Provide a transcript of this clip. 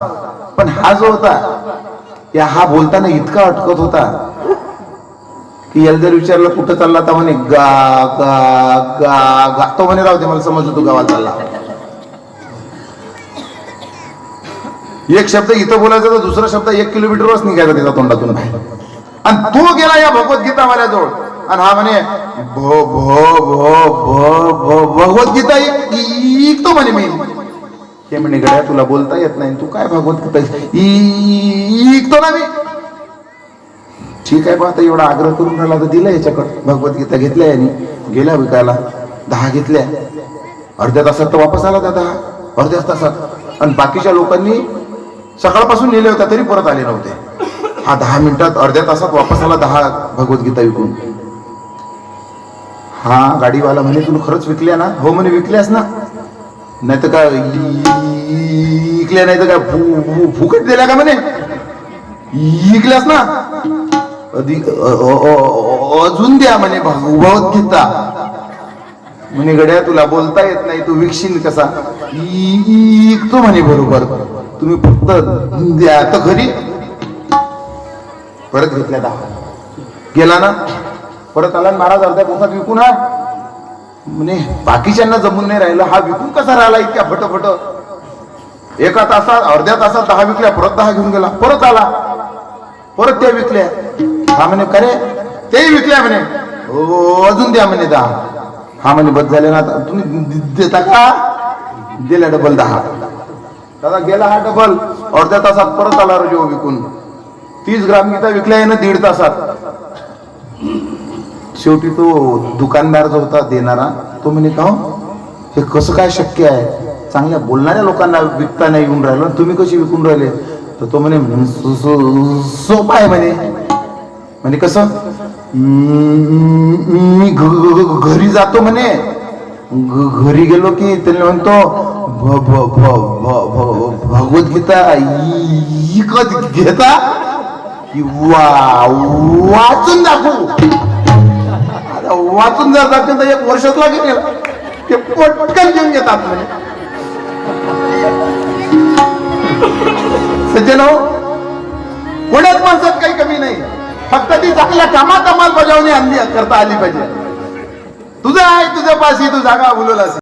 पण हा जो होता या हा बोलताना इतका अटकत होता की याला जर विचारलं कुठं चालला तर म्हणे गा गा गा गा. तो म्हणे राहते मला समजलं तू गावात चालला. एक शब्द इथं बोलायचा तर दुसरा शब्द एक किलोमीटरवरच निघायचा त्याच्या तोंडातून. बाहेर आणि तो गेला या भगवद्गीता वाल्याजवळ आणि हा म्हणे भो भो भो भो भगवद्गीता एक तो म्हणे मी ते म्हणे गड्या तुला बोलता येत नाही. तू काय भागवत ऐकतो ना मी. ठीक आहे पाहता एवढा आग्रह करून राहिला तर दिला याच्याकडे. भगवद्गीता घेतल्या यांनी. गेल्या विकायला. दहा घेतल्या. अर्ध्या तासात तर वापस आला त्या दहा. अर्ध्या तासात. आणि बाकीच्या लोकांनी सकाळपासून नेले होत्या तरी परत आले नव्हते. हा दहा मिनिटात अर्ध्या तासात वापस आला दहा भगवद्गीता विकून. हा गाडीवाला म्हणे तुला खरंच विकल्या ना? हो म्हणे विकल्यास ना. नाही तर काय नाही तर काय फु- फु- फुकट दिल्या का म्हणे? विकल्यास ना? अधिक अ- अ- अ- अजून द्या म्हणे भगवद्गीता म्हणे गड्या तुला बोलता येत नाही तू विकशील कसा? इकतो म्हणे बरोबर. तुम्ही फक्त द्या तर घरी. परत घेतल्या दहा. गेला ना? परत आला आणि महाराज अर्ध्या तासात विकून हा म्हणे बाकीच्यांना जमून नाही राहिलं. हा विकून कसा राहिला इतक्या फटफट एका तासात अर्ध्या तासात दहा विकल्या परत दहा घेऊन गेला परत आला. परत त्या विकल्या. हा म्हणे खरे तेही विकल्या म्हणे. हो, हो, "हो, अजून द्या म्हणे दहा. हा म्हणे बस झाले ना आता. तुम्ही देता का? दिल्या डबल दहा. दादा गेला हा डबल अर्ध्या तासात परत आला रोज विकून. तीस ग्राम गीता विकल्या आहे ना दीड तासात. शेवटी तो दुकानदार जो होता देणारा तो म्हणे का हो? हे? कसं काय शक्य आहे? चांगल्या बोलणाऱ्या लोकांना विकता नाही येऊन राहिलं आणि तुम्ही कशी विकून राहिले? तर तो म्हणे "हं, सो- आहे म्हणे. म्हणे कसं? मी घरी जातो म्हणे. घरी गेलो की त्यांनी म्हणतो भ- भ- भ- भ- भ- भगवद्गीता इकत घेता की वा वाचून दाखवू. आता वाचून जर दाखवून तर एक वर्षच लागेल ते पटकन घेऊन घेतात म्हणजे सज्जन कोण्याच माणसात काही कमी नाही. फक्त ती चांगल्या कामात अंमलबजावणी आणली करता आली पाहिजे. तुझं आहे तुझ्या पाशी तू जागा बोलवला